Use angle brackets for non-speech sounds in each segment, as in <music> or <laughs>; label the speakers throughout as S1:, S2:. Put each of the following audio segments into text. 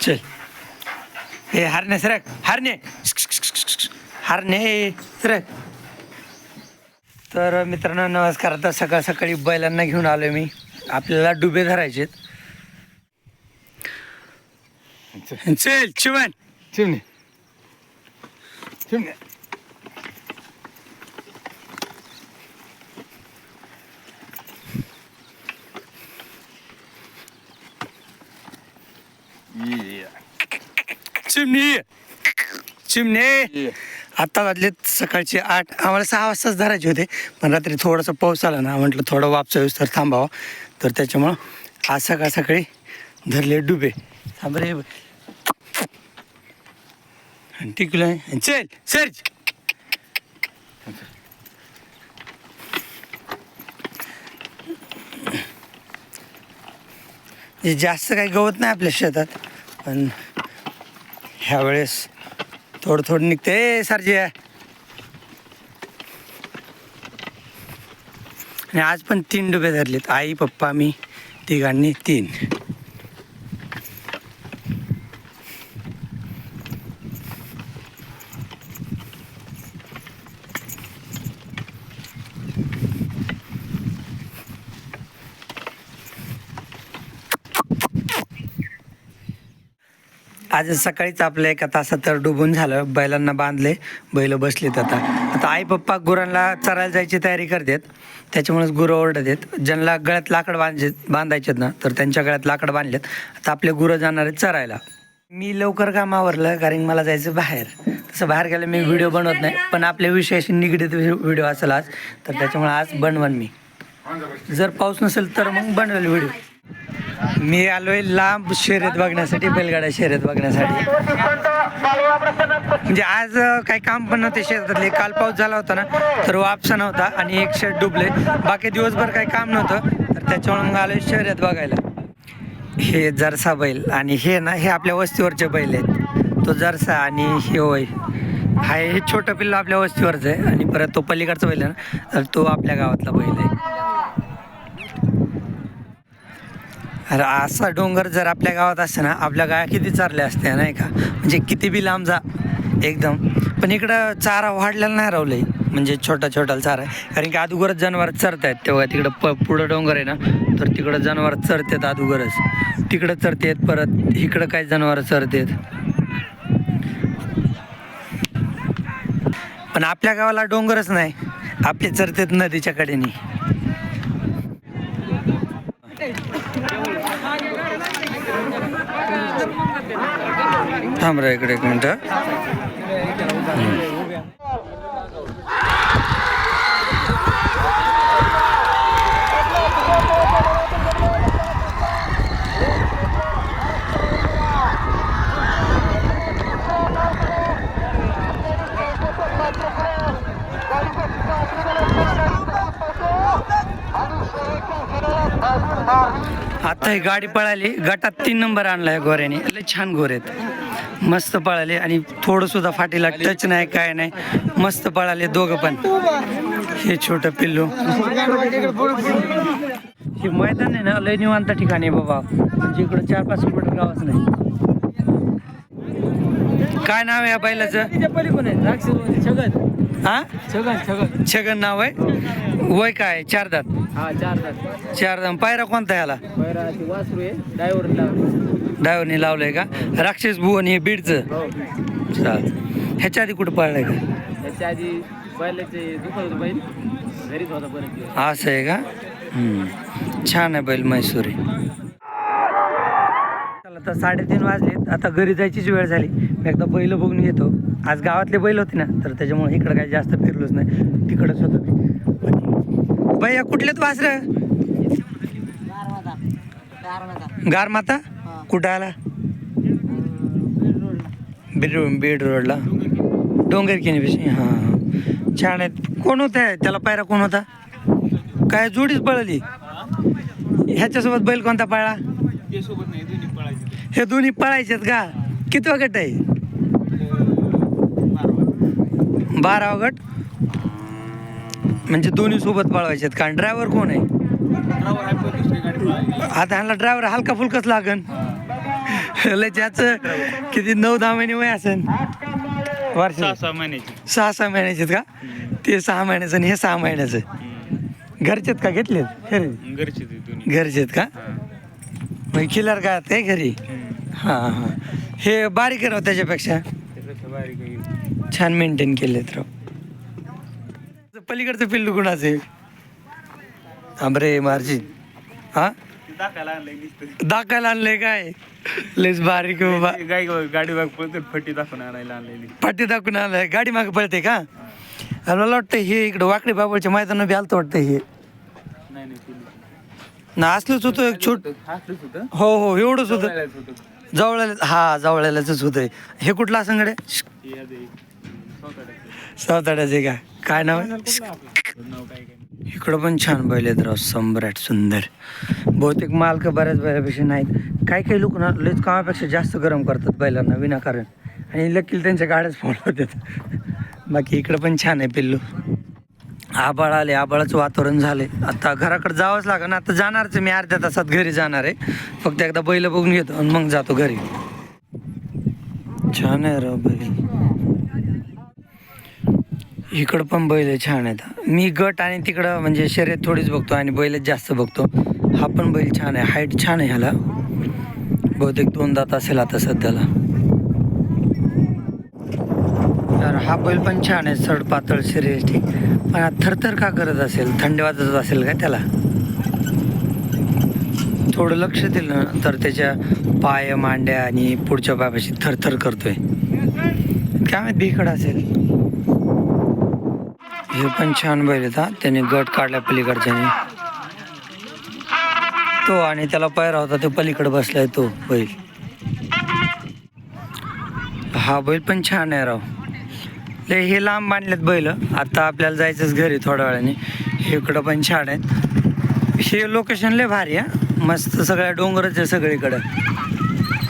S1: चल. हे हरणे सरक. हरणे. हरणे सरक. तर मित्रांनो नमस्कार. आता सकाळ सकाळी बैलांना घेऊन आलो मी. आपल्याला डुबे धरायचे चल चिमण
S2: चिमणे चिमणे
S1: चिमणी. चिमणे. आता वाजले सकाळचे आठ. आम्हाला सहा वाजताच धरायचे होते पण रात्री थोडासा पाऊस आला ना म्हटलं थोडं वापसा तर थांबावं. तर त्याच्यामुळं आज सकाळ सकाळी धरले डुबे. थांब रे. टिकलं चल सर्च. हे जास्त काही गवत नाही आपल्या शेतात पण ह्या वेळेस थोडं थोडं निघते. सरजी. आणि आज पण तीन डुबे धरलेत. आई पप्पा मी तिघांनी तीन. आज सकाळीच आपलं एका तासात तर डुबून झालं. बैलांना बांधले. बैल बसलेत आता. आता आई पप्पा गुरांना चरायला जायची तयारी करतात. त्याच्यामुळेच गुरं ओरडत आहेत ज्यांना गळ्यात लाकड बांधायचे बांधायचेत ना तर त्यांच्या गळ्यात लाकड बांधलेत. आता आपले गुरं जाणार आहेत चरायला. मी लवकर कामावरलं कारण मला जायचं बाहेर. तसं बाहेर गेलं मी व्हिडिओ बनवत नाही. पण आपल्या विषयाशी निगडीत व्हिडिओ असेल आज तर त्याच्यामुळे आज बनवन मी. जर पाऊस नसेल तर मग बनवेल व्हिडिओ. मी आलोय लांब शर्यत बघण्यासाठी बैलगाड्या शर्यत बघण्यासाठी. म्हणजे आज काही काम पण नव्हते शेतातले काल पाऊस झाला होता ना तर वापसा नव्हता आणि एक शेत डुबले. बाकी दिवसभर काही काम नव्हतं तर त्याच्यामुळे मग आलोय शर्यत बघायला. हे जरसा बैल आणि हे ना हे आपल्या वस्तीवरचे बैल आहेत. तो जरसा आणि हे होय. हा हे छोटं पिल्लं आपल्या वस्तीवरचं आहे आणि परत तो पलीकडचा बैल आहे ना तर तो आपल्या गावातला बैल आहे. अरे असा डोंगर जर आपल्या गावात असते ना आपल्या गाया किती चारल्या असत्या नाही का? म्हणजे किती बी लांब जा एकदम. पण इकडं चारा वाढलेला नाही रावलंय म्हणजे छोटा छोटा चारा आहे. कारण की अदुगरच जनावर चरत आहेत तेव्हा तिकडं प पुढं डोंगर आहे ना तर तिकडं जनावर चरतात अदुगरच. तिकडं चरतात परत इकडं काय जनावर चरतात. पण आपल्या गावाला डोंगरच नाही. आपले चरतात नदीच्या कडेने. थांबरा इकडे एक मिनटं. आता ही गाडी पळाली. गटात तीन नंबर आणलाय गोऱ्याने. लय छान गोरे आहेत. मस्त पळाले आणि थोडं सुद्धा फाटीला टच नाही काय नाही. मस्त पळाले दोघं पण. हे छोट पिल्लू. हे मैदान आहे ना लय निवांत ठिकाणी आहे बाबा. म्हणजे इकडं चार पाच किलोमीटर गावच नाही. काय नाव आहे या बैलाचं? हा? छगन नाव आहे? वय काय चार दात. चार दात. पायरा कोणता ह्याला डायव्हरने लावलंय का? राक्षस भुवन हे बीडचं. चाल. ह्याच्या आधी कुठं पळलंय का?
S3: त्याच्या आधी बैलाचे दुखत होतं बैल. घरीच होता बरेच दिवस
S1: असं आहे का? हम्म. छान आहे बैल मैसुरी चला तर साडेतीन वाजलेत. आता घरी जायचीच वेळ झाली. मी एकदा बैल बघून घेतो. आज गावातले बैल होते ना तर त्याच्यामुळे इकडं काही जास्त फिरलोच नाही. तिकडंच होतो मी. भैया कुठलेत वासर? गार माता कुठं आला बीड बीड रोडला? डोंगर किनीपाशी हां हां. छान आहेत. कोण होतं त्याला पायरा कोण होता? काय जोडीच पळली? ह्याच्यासोबत बैल कोणता पळला? हे दोन्ही पळायचेत का? किती गट आहे? बारा गट? म्हणजे दोन्ही सोबत पळवायचे कारण ड्रायव्हर कोण आहे? आता ह्याला ड्रायव्हर हलका फुलकाच लागन. <laughs> लच्याच किती नऊ दहा महिने वय असेल. वर्ष
S3: सहा सहा महिन्याची.
S1: सहा सहा महिन्याचे आहेत का ते सहा महिन्याचं आणि हे सहा महिन्याचं. घरचे आहेत का घेतलेत खरे
S3: घरची ती दोन्ही.
S1: घरचे आहेत का मग किलर का ते घरी? हां हां. हे बारीक राव त्याच्यापेक्षा. छान मेंटेन केलेत राव. पलीकडचं पिल्लू कुणाचं आहे? आंबरे मार्जी हा?
S3: दाखवायला आणलंय
S1: काय? लयच बारीक आहे बाबा
S3: गाई गाडी बाग पळतो फटी दाखवून आणायला आणलेली.
S1: दाखवून आलाय गाडी मागे पळते का? आणि मला वाटतं हे इकडं वाकडी बाबळच्या मैदानात बी आलतं वाटतं हे.
S3: नाही नाही ती
S1: ना असलंच होतं एक छोट
S3: होतं?
S1: हो हो एवढंच होतं.
S3: जवळच होतं.
S1: जवळला हा जवळल्याच होतं हे कुठलं असं गडे
S3: हे आधी.
S1: सावताड्याचे. का? काय नाव आहे?
S3: नाव काय काय?
S1: इकडं पण छान बैल आहेत राव सम्राट सुंदर. बहुतेक मालक बऱ्याच बैलापेक्षा नाहीत. काही काही लोक ना लयच कामापेक्षा जास्त गरम करतात बैलांना विनाकारण. आणि लकील त्यांच्या गाड्याच फोडवतात बाकी इकडं पण छान आहे पिल्लू. आबाळ आले आबाळाचं वातावरण झाले आता घराकडे जावंच लागेल आता जाणारच मी अर्ध्या तासात घरी जाणार आहे. फक्त एकदा बैल बघून घेतो आणि मग जातो घरी. छान आहे राव बैल. इकडं पण बैल छान आहेत. मी गट आणि तिकडं म्हणजे शर्यत थोडीच बघतो आणि बैलच जास्त बघतो. हा पण बैल छान आहे. हाईट छान आहे ह्याला. बहुतेक दोन दात असेल आता सध्याला. तर हा बैल पण छान आहे. सड पातळ शरीर ठीक. पण थरथर का करत असेल? थंडी वाजत असेल का त्याला? थोडं लक्ष दिलं ना तर त्याच्या पाय मांड्या आणि पुढच्या पायापाशी थरथर करतोय. काय माहीत भीकड असेल? हे पण छान बैल होता त्याने गट काढला पलीकडच्याने तो आणि त्याला पायरा होता तो पलीकडे बसलाय तो बैल. हा बैल पण छान आहे राव. लय हे लांब बांधलेत बैल. आता आपल्याला जायचंच घरी थोड्या वेळाने. हे इकडं पण छान आहेत. हे लोकेशन लय भारी आहे मस्त सगळ्या डोंगरच आहे सगळीकडं.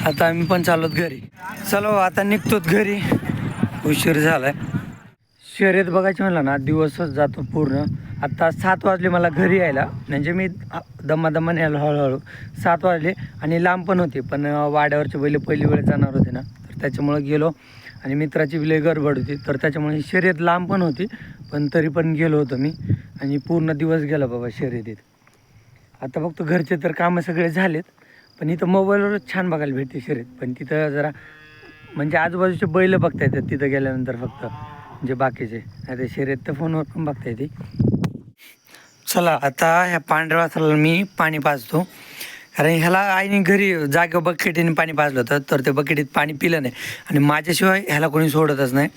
S1: आता आम्ही पण चाललोत घरी. चलो हो, आता निघतोत घरी. उशीर झालाय. शर्यत बघायची म्हणलं ना दिवसच जातो पूर्ण. आत्ता सात वाजले मला घरी यायला. म्हणजे मी दमादमाने यायला हळूहळू. सात वाजले आणि लांब पण होते पण वाड्यावरचे बैल पहिली वेळ जाणार होते ना. तर त्याच्यामुळं गेलो. आणि मित्राची बिले गडबड होती. तर त्याच्यामुळे ही शर्यत लांब पण होती पण तरी पण गेलो होतो मी. आणि पूर्ण दिवस गेला बाबा शर्यतीत. आता फक्त घरचे तर कामं सगळे झालेत पण इथं मोबाईलवरच छान बघायला भेटते शर्यत. पण तिथं जरा म्हणजे आजूबाजूचे बैल बघता येतात तिथं गेल्यानंतर फक्त. म्हणजे बाकीचे. नाही ते शर्यत तर फोनवर पण बघता येते चला आता ह्या पांढऱ्या वासराला मी पाणी पाजतो. कारण ह्याला आईने घरी जागेवर बकेटीने पाणी पाजलं होतं तर ते बकेटीत पाणी पिलं नाही. आणि माझ्याशिवाय ह्याला कोणी सोडतच नाही.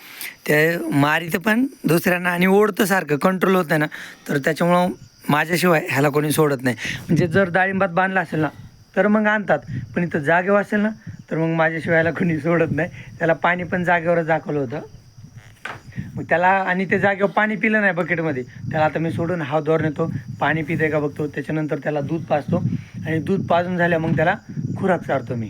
S1: ते मारितं पण दुसऱ्यांना आणि ओढतं सारखं कंट्रोल होत नाही ना. तर त्याच्यामुळं माझ्याशिवाय ह्याला कोणी सोडत नाही. म्हणजे जर डाळिंबात बांधला असेल ना तर मग आणतात. पण इथं जागेवर असेल ना तर मग माझ्याशिवाय ह्याला कोणी सोडत नाही. त्याला पाणी पण जागेवरच दाखवलं होतं. मग त्याला आणि ते जागेवर पाणी पिलं नाही बकेटमध्ये त्याला आता मी सोडून हावद्वार नेतो. पाणी पिते का बघतो. त्याच्यानंतर त्याला दूध पाजतो. आणि दूध पाजून झाल्या मग त्याला खुराक चारतो मी.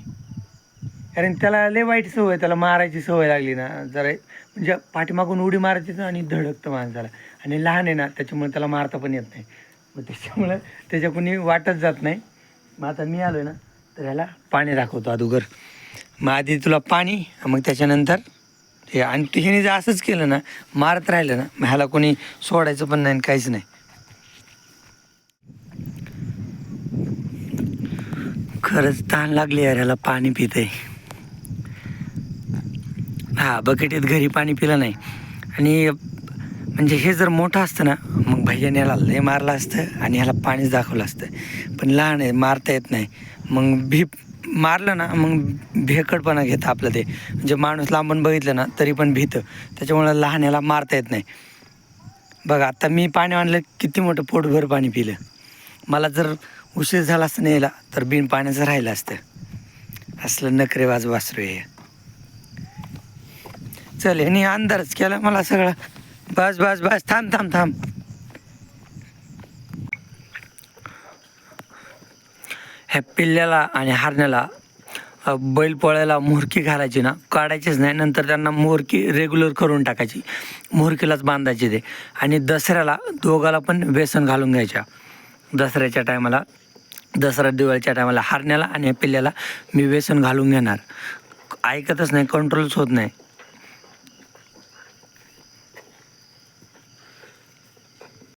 S1: कारण त्याला लय वाईट सवय त्याला मारायची सवय लागली ना. जरा म्हणजे पाठीमागून उडी मारायची आणि धडकतं माणसाला आणि लहान आहे ना त्याच्यामुळे त्याला मारता पण येत नाही. मग त्याच्यामुळं त्याच्या कुणी वाटत जात नाही. मग आता मी आलो आहे ना तर ह्याला पाणी दाखवतो अगोदर. मग आधी तुला पाणी मग त्याच्यानंतर हे आणि तिने जर असंच केलं ना मारत राहिलं ना मग ह्याला कोणी सोडायचं पण नाही आणि काहीच नाही. खरंच ताण लागली यार ह्याला पाणी पिते हा बकेटीत घरी पाणी पिलं नाही. आणि म्हणजे हे जर मोठं असतं ना मग भैयाने याला लय मारलं असतं आणि ह्याला पाणीच दाखवलं असतं. पण लहान आहे मारता येत नाही. मग भीप मारलं ना मग भेकडपणा घेतं आपलं ते. म्हणजे माणूस लांबून बघितलं ना तरी पण भीतं. त्याच्यामुळं लहान्याला मारता येत नाही. बघा आता मी पाणी आणलं किती मोठं पोटभर पाणी पिलं. मला जर उशीर झाला असतं यायला तर बिन पाण्याचं राहिलं असतं. असलं नखरे वाज वासरू हे. चल ह्यानी अंधारच केला मला सगळं. बस बस बस थांब थांब थांब. ह्या पिल्ल्याला आणि हारण्याला बैलपोळ्याला बैल मोहरकी घालायची ना काढायचीच नाही. नंतर त्यांना मोहरकी रेग्युलर करून टाकायची. मोहरकीलाच बांधायची ते. आणि दसऱ्याला दोघाला पण बेसन घालून घ्यायच्या. दसऱ्याच्या टायमाला दसरा दिवाळीच्या टायमाला हारण्याला आणि पिल्ल्याला मी व्यसन घालून घेणार. ऐकतच नाही कंट्रोलच होत नाही.